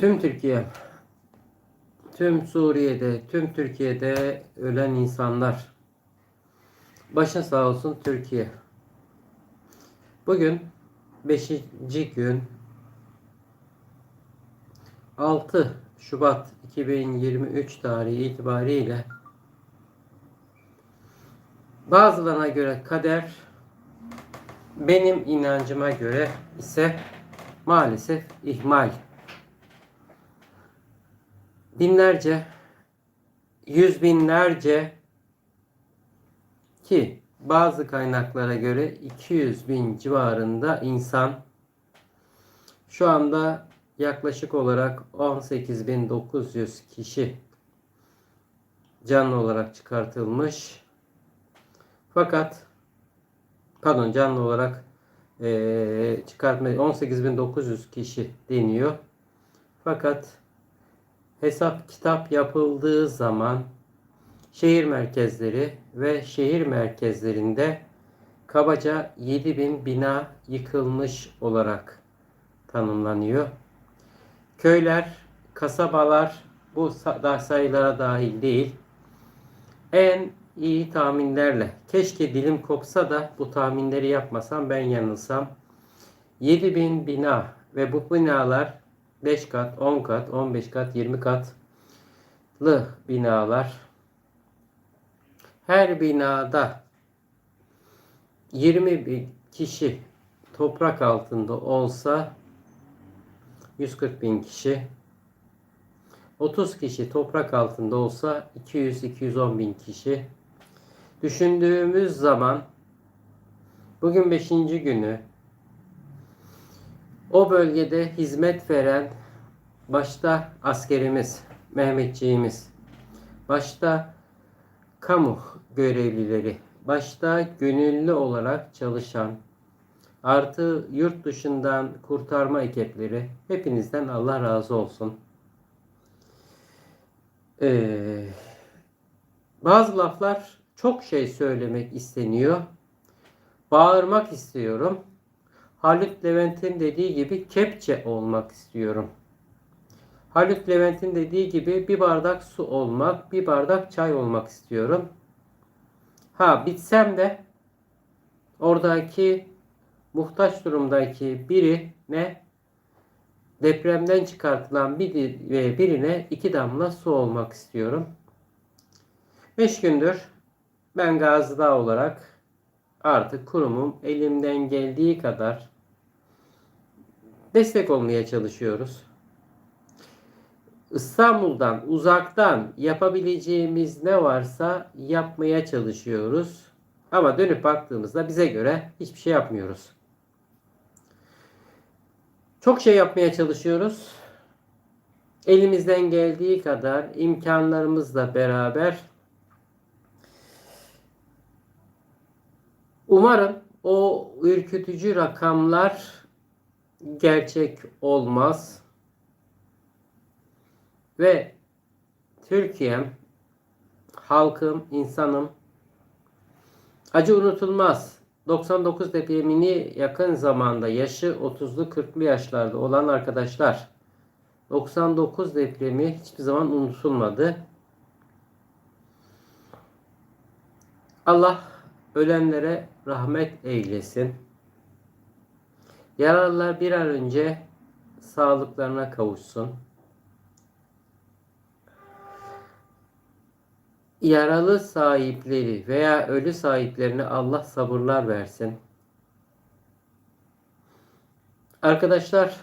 Tüm Türkiye, tüm Suriye'de, tüm Türkiye'de ölen insanlar. Başın sağ olsun Türkiye. Bugün 5. gün 6 Şubat 2023 tarihi itibariyle bazılarına göre kader benim inancıma göre ise maalesef ihmal. Binlerce, yüz binlerce ki bazı kaynaklara göre 200 bin civarında insan şu anda yaklaşık olarak 18.900 kişi canlı olarak çıkartılmış. Fakat pardon canlı olarak eee çıkartma 18.900 kişi deniyor. Fakat hesap kitap yapıldığı zaman şehir merkezleri ve şehir merkezlerinde kabaca 7000 bina yıkılmış olarak tanımlanıyor. Köyler, kasabalar bu sayılara dahil değil. En iyi tahminlerle, keşke dilim kopsa da bu tahminleri yapmasam ben yanılsam. 7000 bina ve bu binalar 5 kat, 10 kat, 15 kat, 20 katlı binalar. Her binada 20 bin kişi toprak altında olsa 140 bin kişi 30 kişi toprak altında olsa 200-210 bin kişi düşündüğümüz zaman bugün 5. günü o bölgede hizmet veren başta askerimiz, Mehmetçiğimiz, başta kamu görevlileri, başta gönüllü olarak çalışan, artı yurt dışından kurtarma ekipleri, hepinizden Allah razı olsun. Ee, bazı laflar çok şey söylemek isteniyor. Bağırmak istiyorum. Halit Levent'in dediği gibi kepçe olmak istiyorum. Halit Levent'in dediği gibi bir bardak su olmak, bir bardak çay olmak istiyorum. Ha bitsem de oradaki muhtaç durumdaki biri ne depremden çıkartılan bir, birine iki damla su olmak istiyorum. Beş gündür ben Gazi Dağ olarak artık kurumum elimden geldiği kadar destek olmaya çalışıyoruz. İstanbul'dan uzaktan yapabileceğimiz ne varsa yapmaya çalışıyoruz. Ama dönüp baktığımızda bize göre hiçbir şey yapmıyoruz. Çok şey yapmaya çalışıyoruz. Elimizden geldiği kadar imkanlarımızla beraber umarım o ürkütücü rakamlar gerçek olmaz ve Türkiye'm, halkım, insanım acı unutulmaz. 99 depremini yakın zamanda yaşı 30'lu 40'lı yaşlarda olan arkadaşlar 99 depremi hiçbir zaman unutulmadı. Allah ölenlere rahmet eylesin. Yaralılar bir an önce sağlıklarına kavuşsun. Yaralı sahipleri veya ölü sahiplerine Allah sabırlar versin. Arkadaşlar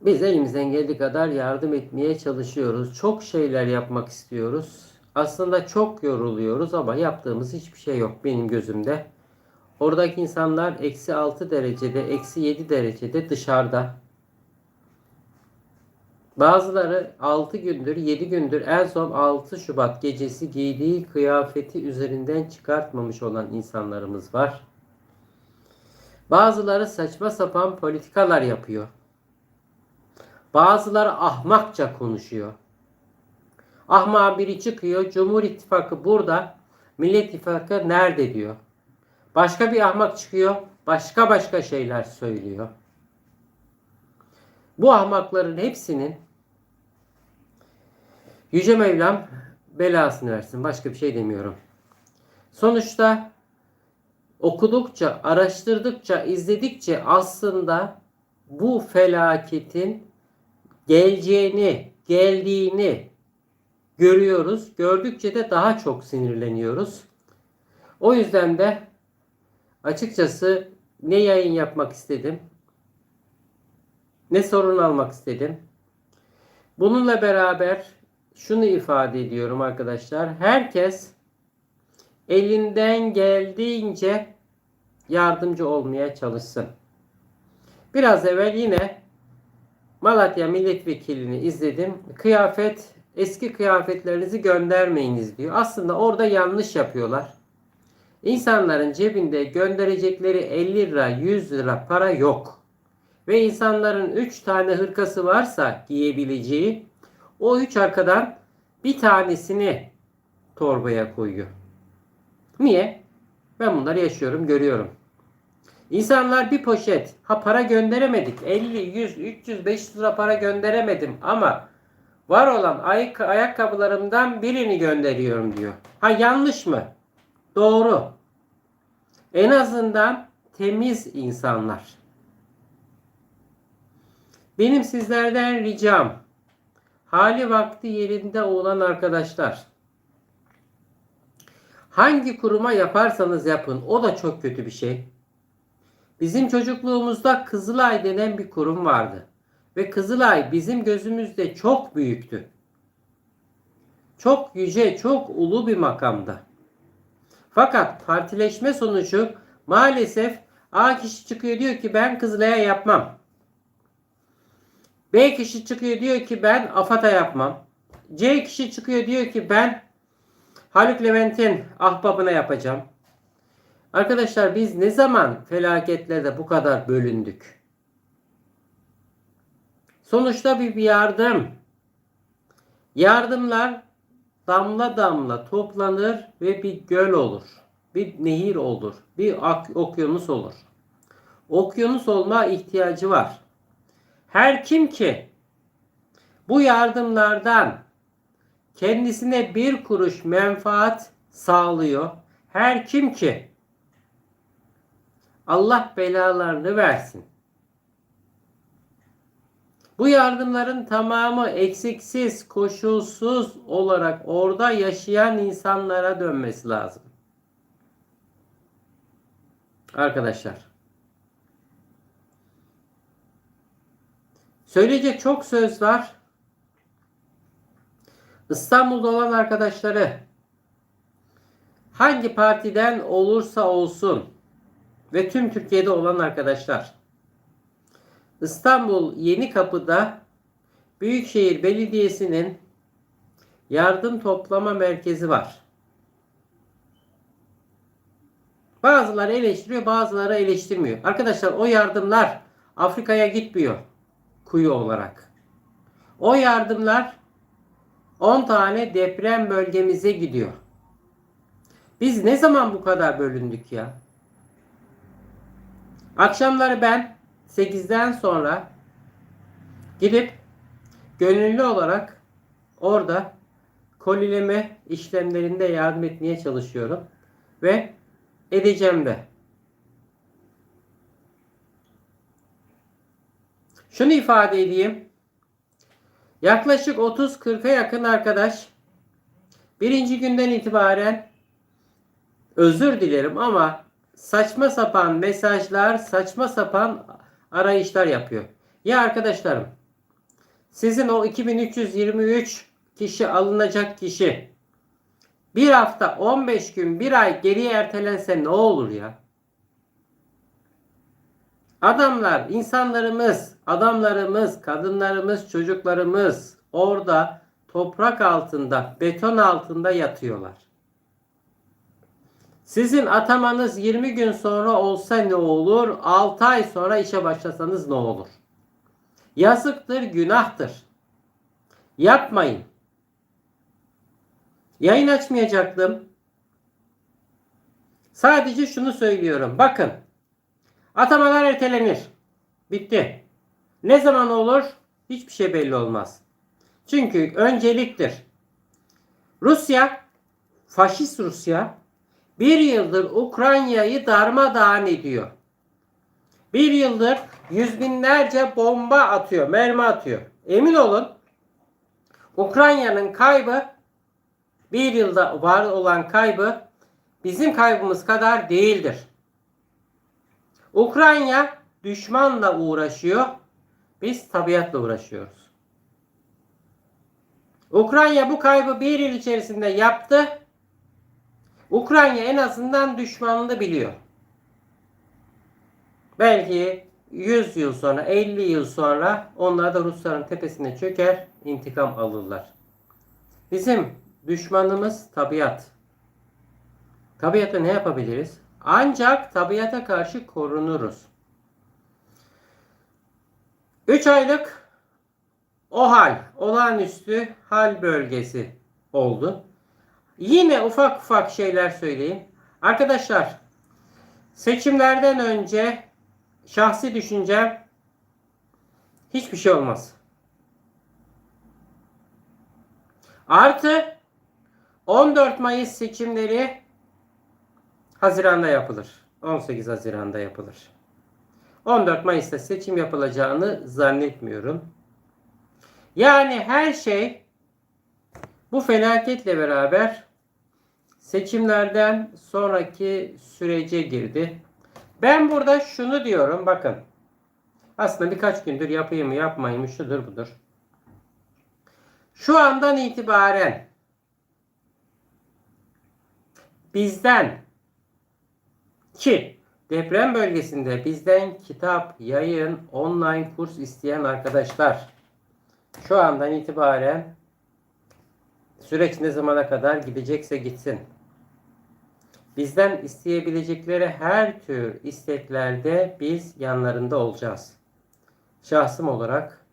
biz elimizden geldiği kadar yardım etmeye çalışıyoruz. Çok şeyler yapmak istiyoruz. Aslında çok yoruluyoruz ama yaptığımız hiçbir şey yok benim gözümde. Oradaki insanlar eksi 6 derecede, eksi 7 derecede dışarıda. Bazıları 6 gündür, 7 gündür en son 6 Şubat gecesi giydiği kıyafeti üzerinden çıkartmamış olan insanlarımız var. Bazıları saçma sapan politikalar yapıyor. Bazıları ahmakça konuşuyor. Ahmak'ın biri çıkıyor, Cumhur İttifakı burada, Millet İttifakı nerede diyor. Başka bir ahmak çıkıyor, başka başka şeyler söylüyor. Bu ahmakların hepsinin Yüce Mevlam belasını versin. Başka bir şey demiyorum. Sonuçta okudukça, araştırdıkça, izledikçe aslında bu felaketin geleceğini, geldiğini görüyoruz. Gördükçe de daha çok sinirleniyoruz. O yüzden de açıkçası ne yayın yapmak istedim, ne sorun almak istedim. Bununla beraber şunu ifade ediyorum arkadaşlar. Herkes elinden geldiğince yardımcı olmaya çalışsın. Biraz evvel yine Malatya milletvekilini izledim. Kıyafet eski kıyafetlerinizi göndermeyiniz diyor. Aslında orada yanlış yapıyorlar. İnsanların cebinde gönderecekleri 50 lira 100 lira para yok. Ve insanların 3 tane hırkası varsa giyebileceği o 3 arkadan bir tanesini torbaya koyuyor. Niye? Ben bunları yaşıyorum, görüyorum. İnsanlar bir poşet, ha para gönderemedik. 50, 100, 300, 500 lira para gönderemedim ama var olan ayak, ayakkabılarımdan birini gönderiyorum diyor. Ha yanlış mı? Doğru. En azından temiz insanlar. Benim sizlerden ricam hali vakti yerinde olan arkadaşlar hangi kuruma yaparsanız yapın o da çok kötü bir şey. Bizim çocukluğumuzda Kızılay denen bir kurum vardı. Ve Kızılay bizim gözümüzde çok büyüktü. Çok yüce, çok ulu bir makamda. Fakat partileşme sonucu maalesef A kişi çıkıyor diyor ki ben Kızılay'a yapmam. B kişi çıkıyor diyor ki ben AFAD'a yapmam. C kişi çıkıyor diyor ki ben Haluk Levent'in ahbabına yapacağım. Arkadaşlar biz ne zaman felaketlerde bu kadar bölündük? Sonuçta bir yardım. Yardımlar damla damla toplanır ve bir göl olur. Bir nehir olur. Bir okyanus olur. Okyanus olma ihtiyacı var. Her kim ki bu yardımlardan kendisine bir kuruş menfaat sağlıyor. Her kim ki Allah belalarını versin. Bu yardımların tamamı eksiksiz, koşulsuz olarak orada yaşayan insanlara dönmesi lazım. Arkadaşlar. Söyleyecek çok söz var. İstanbul'da olan arkadaşları hangi partiden olursa olsun ve tüm Türkiye'de olan arkadaşlar İstanbul Yeni Kapı'da Büyükşehir Belediyesi'nin yardım toplama merkezi var. Bazıları eleştiriyor, bazıları eleştirmiyor. Arkadaşlar o yardımlar Afrika'ya gitmiyor kuyu olarak. O yardımlar 10 tane deprem bölgemize gidiyor. Biz ne zaman bu kadar bölündük ya? Akşamları ben 8'den sonra gidip gönüllü olarak orada kolileme işlemlerinde yardım etmeye çalışıyorum. Ve edeceğim de. Şunu ifade edeyim. Yaklaşık 30-40'a yakın arkadaş birinci günden itibaren özür dilerim ama saçma sapan mesajlar, saçma sapan arayışlar yapıyor. Ya arkadaşlarım sizin o 2323 kişi alınacak kişi bir hafta 15 gün bir ay geriye ertelense ne olur ya? Adamlar, insanlarımız, adamlarımız, kadınlarımız, çocuklarımız orada toprak altında, beton altında yatıyorlar. Sizin atamanız 20 gün sonra olsa ne olur? 6 ay sonra işe başlasanız ne olur? Yazıktır, günahtır. Yapmayın. Yayın açmayacaktım. Sadece şunu söylüyorum. Bakın. Atamalar ertelenir. Bitti. Ne zaman olur? Hiçbir şey belli olmaz. Çünkü önceliktir. Rusya, faşist Rusya bir yıldır Ukrayna'yı darmadağın ediyor. Bir yıldır yüz binlerce bomba atıyor, mermi atıyor. Emin olun Ukrayna'nın kaybı bir yılda var olan kaybı bizim kaybımız kadar değildir. Ukrayna düşmanla uğraşıyor. Biz tabiatla uğraşıyoruz. Ukrayna bu kaybı bir yıl içerisinde yaptı. Ukrayna en azından düşmanını biliyor. Belki 100 yıl sonra, 50 yıl sonra onlar da Rusların tepesine çöker, intikam alırlar. Bizim düşmanımız tabiat. Tabiata ne yapabiliriz? Ancak tabiata karşı korunuruz. 3 aylık o hal, olağanüstü hal bölgesi oldu. Yine ufak ufak şeyler söyleyeyim. Arkadaşlar seçimlerden önce şahsi düşüncem hiçbir şey olmaz. Artı 14 Mayıs seçimleri Haziran'da yapılır. 18 Haziran'da yapılır. 14 Mayıs'ta seçim yapılacağını zannetmiyorum. Yani her şey bu felaketle beraber seçimlerden sonraki sürece girdi. Ben burada şunu diyorum bakın. Aslında birkaç gündür yapayım mı yapmayayım mı şudur budur. Şu andan itibaren bizden ki deprem bölgesinde bizden kitap, yayın, online kurs isteyen arkadaşlar şu andan itibaren süreç ne zamana kadar gidecekse gitsin. Bizden isteyebilecekleri her tür isteklerde biz yanlarında olacağız. Şahsım olarak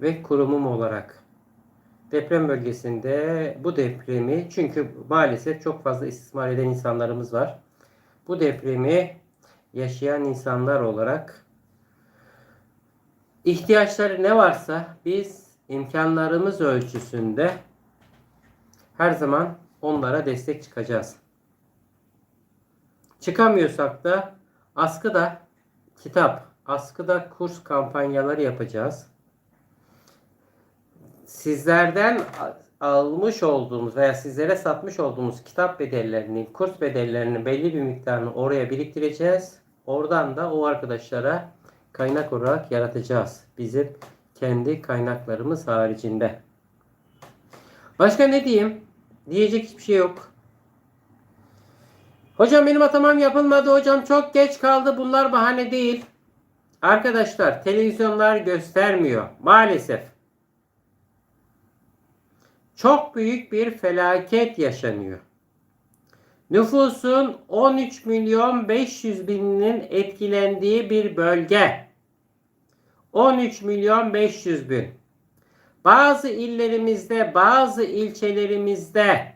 ve kurumum olarak deprem bölgesinde bu depremi çünkü maalesef çok fazla istismar eden insanlarımız var. Bu depremi yaşayan insanlar olarak ihtiyaçları ne varsa biz imkanlarımız ölçüsünde her zaman onlara destek çıkacağız. Çıkamıyorsak da askıda kitap, askıda kurs kampanyaları yapacağız. Sizlerden almış olduğumuz veya sizlere satmış olduğumuz kitap bedellerini, kurs bedellerinin belli bir miktarını oraya biriktireceğiz. Oradan da o arkadaşlara kaynak olarak yaratacağız. Bizim kendi kaynaklarımız haricinde. Başka ne diyeyim? Diyecek hiçbir şey yok. Hocam benim atamam yapılmadı. Hocam çok geç kaldı. Bunlar bahane değil. Arkadaşlar televizyonlar göstermiyor. Maalesef. Çok büyük bir felaket yaşanıyor. Nüfusun 13 milyon 500 bininin etkilendiği bir bölge. 13 milyon 500 bin. Bazı illerimizde, bazı ilçelerimizde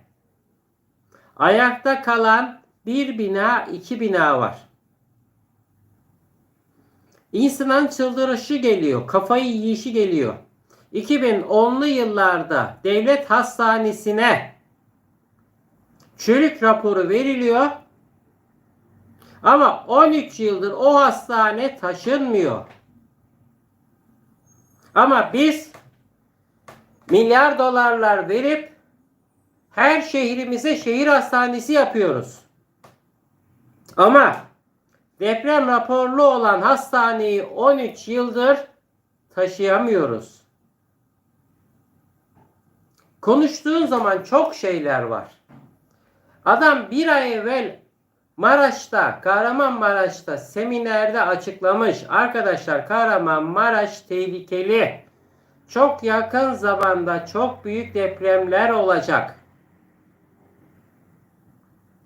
ayakta kalan bir bina, iki bina var. İnsanın çıldırışı geliyor, kafayı yiyişi geliyor. 2010'lu yıllarda devlet hastanesine çürük raporu veriliyor. Ama 13 yıldır o hastane taşınmıyor. Ama biz milyar dolarlar verip her şehrimize şehir hastanesi yapıyoruz. Ama deprem raporlu olan hastaneyi 13 yıldır taşıyamıyoruz. Konuştuğun zaman çok şeyler var. Adam bir ay evvel Maraş'ta, Kahramanmaraş'ta seminerde açıklamış. Arkadaşlar Kahramanmaraş tehlikeli. Çok yakın zamanda çok büyük depremler olacak.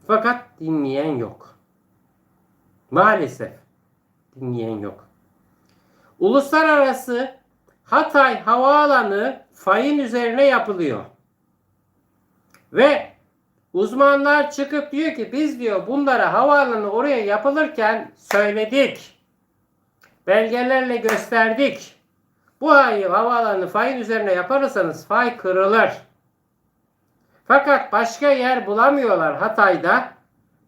Fakat dinleyen yok. Maalesef dinleyen yok. Uluslararası Hatay Havaalanı fayın üzerine yapılıyor. Ve Uzmanlar çıkıp diyor ki biz diyor bunlara havaalanı oraya yapılırken söyledik. Belgelerle gösterdik. Bu ayı havaalanı fayın üzerine yaparsanız fay kırılır. Fakat başka yer bulamıyorlar Hatay'da.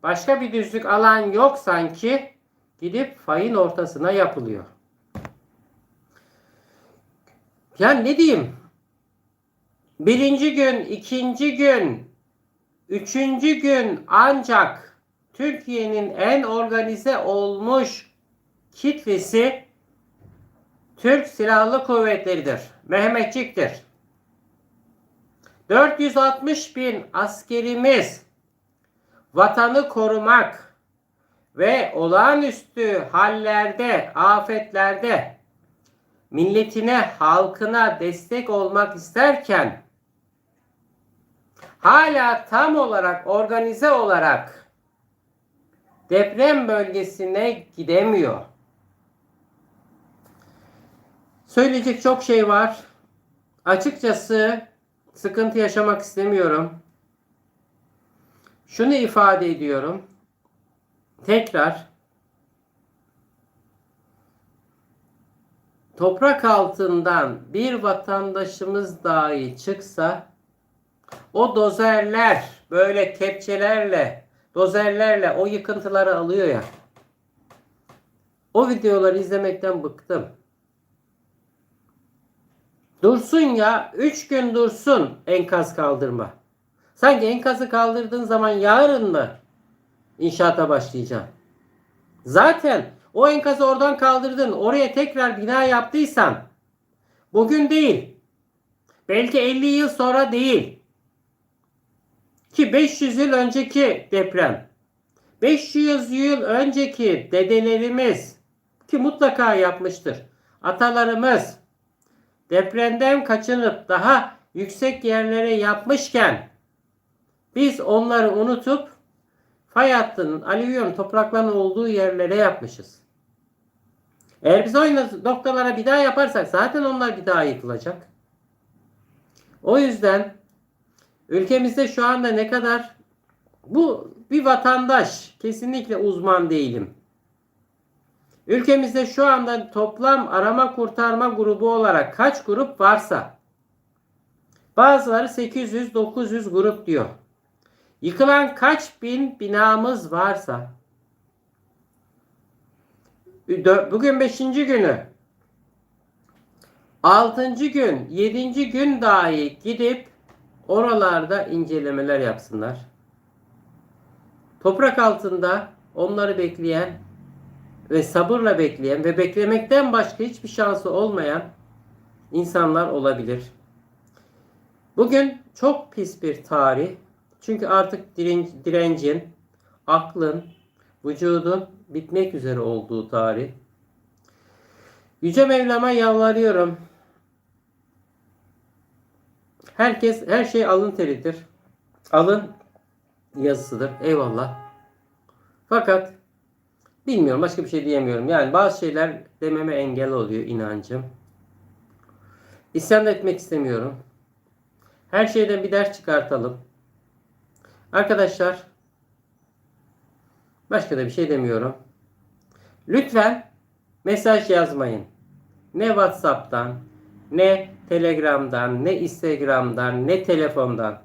Başka bir düzlük alan yok sanki. Gidip fayın ortasına yapılıyor. Yani ne diyeyim? Birinci gün, ikinci gün, üçüncü gün ancak Türkiye'nin en organize olmuş kitlesi Türk Silahlı Kuvvetleri'dir. Mehmetçik'tir. 460 bin askerimiz vatanı korumak ve olağanüstü hallerde, afetlerde milletine, halkına destek olmak isterken hala tam olarak organize olarak deprem bölgesine gidemiyor. Söyleyecek çok şey var. Açıkçası sıkıntı yaşamak istemiyorum. Şunu ifade ediyorum. Tekrar toprak altından bir vatandaşımız dahi çıksa o dozerler böyle kepçelerle dozerlerle o yıkıntıları alıyor ya. O videoları izlemekten bıktım. Dursun ya 3 gün dursun enkaz kaldırma. Sanki enkazı kaldırdığın zaman yarın mı inşaata başlayacaksın? Zaten o enkazı oradan kaldırdın. Oraya tekrar bina yaptıysan bugün değil. Belki 50 yıl sonra değil. Ki 500 yıl önceki deprem. 500 yıl önceki dedelerimiz ki mutlaka yapmıştır. Atalarımız depremden kaçınıp daha yüksek yerlere yapmışken biz onları unutup fay hattının alüvyum toprakların olduğu yerlere yapmışız. Eğer biz aynı noktalara bir daha yaparsak zaten onlar bir daha yıkılacak. O yüzden ülkemizde şu anda ne kadar bu bir vatandaş kesinlikle uzman değilim. Ülkemizde şu anda toplam arama kurtarma grubu olarak kaç grup varsa bazıları 800-900 grup diyor. Yıkılan kaç bin binamız varsa bugün 5. günü 6. gün 7. gün dahi gidip oralarda incelemeler yapsınlar. Toprak altında onları bekleyen ve sabırla bekleyen ve beklemekten başka hiçbir şansı olmayan insanlar olabilir. Bugün çok pis bir tarih. Çünkü artık direncin, aklın, vücudun bitmek üzere olduğu tarih. Yüce Mevlam'a yalvarıyorum. Herkes, her şey alın teridir. Alın yazısıdır. Eyvallah. Fakat bilmiyorum başka bir şey diyemiyorum. Yani bazı şeyler dememe engel oluyor inancım. İsyan etmek istemiyorum. Her şeyden bir ders çıkartalım. Arkadaşlar başka da bir şey demiyorum. Lütfen mesaj yazmayın. Ne WhatsApp'tan, ne Telegram'dan, ne Instagram'dan, ne telefondan.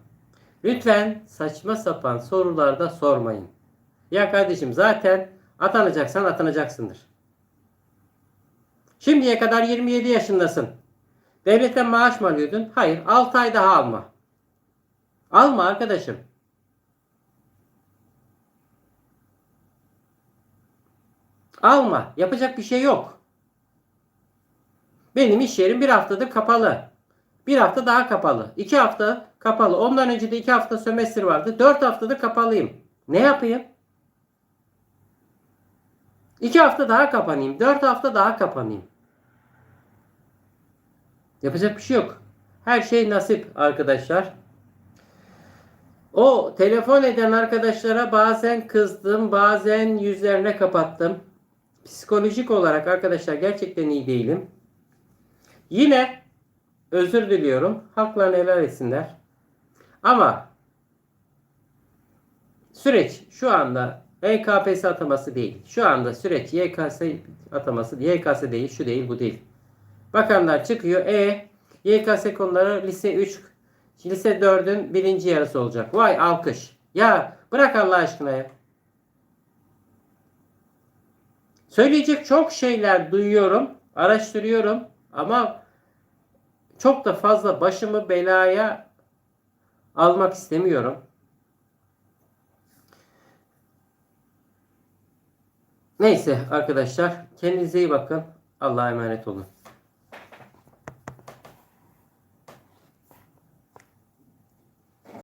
Lütfen saçma sapan sorularda sormayın. Ya kardeşim zaten atanacaksan atanacaksındır. Şimdiye kadar 27 yaşındasın. Devletten maaş mı alıyordun? Hayır. 6 ay daha alma. Alma arkadaşım. Alma. Yapacak bir şey yok. Benim iş yerim bir haftadır kapalı. Bir hafta daha kapalı. İki hafta kapalı. Ondan önce de iki hafta sömestr vardı. Dört haftadır kapalıyım. Ne yapayım? İki hafta daha kapanayım. Dört hafta daha kapanayım. Yapacak bir şey yok. Her şey nasip arkadaşlar. O telefon eden arkadaşlara bazen kızdım, bazen yüzlerine kapattım. Psikolojik olarak arkadaşlar gerçekten iyi değilim. Yine özür diliyorum. Haklarını helal etsinler. Ama Süreç şu anda EKPS ataması değil. Şu anda süreç YKS ataması YKS değil, şu değil, bu değil. Bakanlar çıkıyor. E YKS konuları lise 3 lise 4'ün birinci yarısı olacak. Vay alkış. Ya bırak Allah aşkına ya. Söyleyecek çok şeyler duyuyorum, araştırıyorum ama çok da fazla başımı belaya almak istemiyorum. Neyse arkadaşlar kendinize iyi bakın. Allah'a emanet olun.